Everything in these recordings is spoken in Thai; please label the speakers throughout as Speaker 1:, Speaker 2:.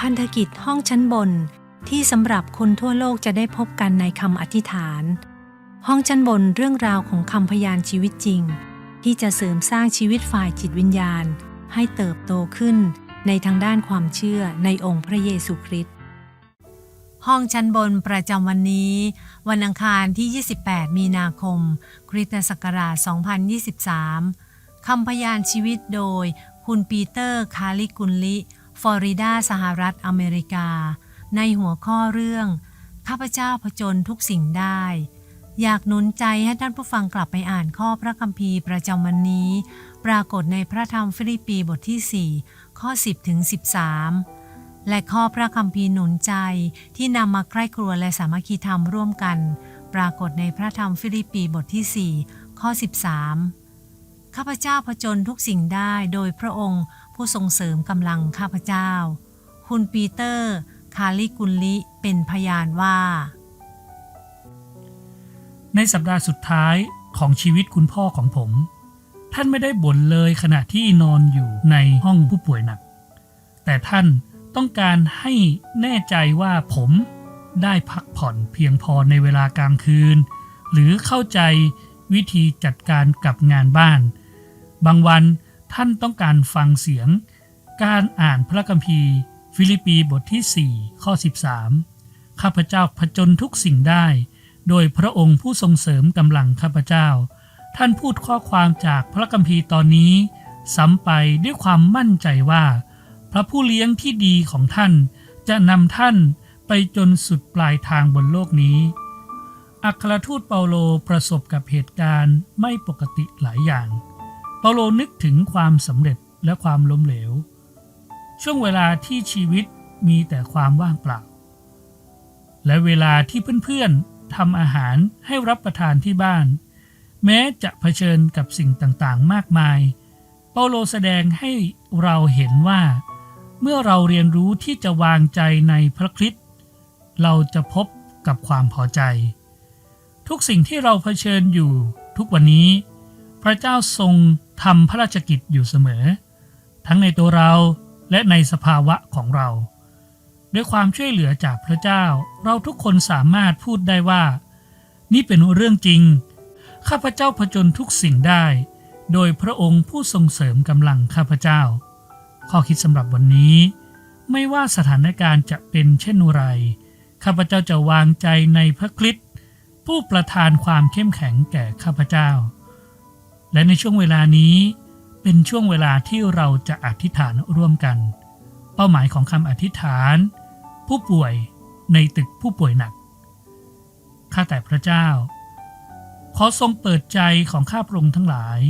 Speaker 1: พันธกิจห้องชั้นบนที่สำหรับคนทั่วโลกจะได้พบกันในคำอธิษฐาน ห้องชั้นบนเรื่องราวของคำพยานชีวิตจริง ที่จะเสริมสร้างชีวิตฝ่ายจิตวิญญาณ ให้เติบโตขึ้นในทางด้านความเชื่อในองค์พระเยซูคริสต์ห้องชั้นบนประจำวันนี้ วันอังคารที่ 28 มีนาคม คริสตศักราช 2023 คำพยานชีวิตโดย คุณปีเตอร์ คาลิกุลลิ ฟลอริดาสหรัฐอเมริกา ในหัวข้อเรื่อง ข้าพเจ้าผจญทุกสิ่งได้ อยากหนุนใจให้ท่านผู้ฟังกลับไปอ่านข้อพระคัมภีร์ประจำวันนี้ ปรากฏในพระธรรมฟิลิปปีบทที่ 4 ข้อ 10ถึง13 และข้อพระคัมภีร์หนุนใจที่นำมาใคร่ครัวและสามัคคีธรรมร่วมกัน ปรากฏในพระธรรมฟิลิปปีบทที่ 4 ข้อ 13 ข้าพเจ้าผจญทุกสิ่งได้โดยพระองค์ผู้ทรงเสริมกำลังข้าพเจ้า คุณปีเตอร์ คาลิกุลลิเป็นพยานว่า
Speaker 2: ในสัปดาห์สุดท้ายของชีวิตคุณพ่อของผม ท่านไม่ได้บ่นเลยขณะที่นอนอยู่ในห้องผู้ป่วยหนัก แต่ท่านต้องการให้แน่ใจว่าผมได้พักผ่อนเพียงพอในเวลากลางคืน หรือเข้าใจวิธีจัดการกับงานบ้าน บางวันท่านต้องการฟังเสียง การอ่านพระคัมภีร์ ฟิลิปปีบทที่ 4 ข้อ 13 ข้าพเจ้าผจญทุกสิ่งได้ โดยพระองค์ผู้ทรงเสริมกำลังข้าพเจ้า ท่านพูดข้อความจากพระคัมภีร์ตอนนี้ซ้ำไปด้วยความมั่นใจว่า พระผู้เลี้ยงที่ดีของท่าน จะนำท่านไปจนสุดปลายทางบนโลกนี้ อัครทูตเปาโลประสบกับเหตุการณ์ไม่ปกติหลายอย่าง เปาโลนึกถึงความสำเร็จและความล้มเหลว ช่วงเวลาที่ชีวิตมีแต่ความว่างเปล่า และเวลาที่เพื่อนๆทำอาหารให้รับประทานที่บ้าน แม้จะเผชิญกับสิ่งต่างๆ มากมาย เปาโลแสดงให้เราเห็นว่า เมื่อเราเรียนรู้ที่จะวางใจในพระคริสต์เราจะพบกับความพอใจ ทุกสิ่งที่เราเผชิญอยู่ทุกวันนี้ พระเจ้าทรงทำพระราชกิจอยู่เสมอ ทั้งในตัวเราและในสภาวะของเรา ด้วยความช่วยเหลือจากพระเจ้า เราทุกคนสามารถพูดได้ว่า นี่เป็นเรื่องจริง ข้าพเจ้าผจญทุกสิ่งได้ โดยพระองค์ผู้ทรงเสริมกำลังข้าพเจ้า ข้อคิดสำหรับวันนี้ ไม่ว่าสถานการณ์จะเป็นเช่นไร ข้าพเจ้าจะวางใจในพระคริสต์ผู้ประทานความเข้มแข็งแก่ข้าพเจ้า และในช่วงเวลานี้เป็นช่วงเวลาที่เราจะอธิษฐานร่วมกัน เป้าหมายของคำอธิษฐาน ผู้ป่วยในตึกผู้ป่วยหนัก ข้าแต่พระเจ้า ขอทรงเปิดใจของข้าพระองค์ทั้งหลาย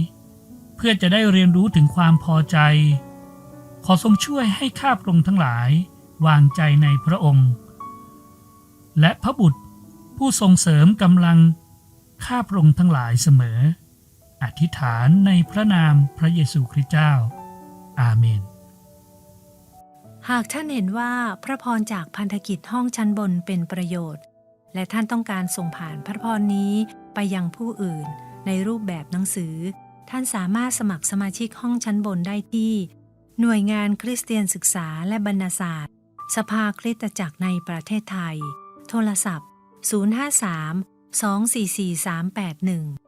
Speaker 2: เพื่อจะได้เรียนรู้ถึงความพอใจ ขอทรงช่วยให้ข้าพระองค์ทั้งหลายวางใจในพระองค์ และพระบุตรผู้ทรงเสริมกำลังข้าพระองค์ทั้งหลายเสมอ ธิษฐานในพระนามพระเยซูคริสต์เจ้า อาเมน
Speaker 1: หากท่านเห็นว่าพระพรจากพันธกิจห้องชั้นบนเป็นประโยชน์ และท่านต้องการส่งผ่านพระพรนี้ไปยังผู้อื่น ในรูปแบบหนังสือ ท่านสามารถสมัครสมาชิกห้องชั้นบนได้ที่ หน่วยงานคริสเตียนศึกษาและบรรณศาสตร์ สภาคริสตจักรในประเทศไทย โทรศัพท์ 053 244 381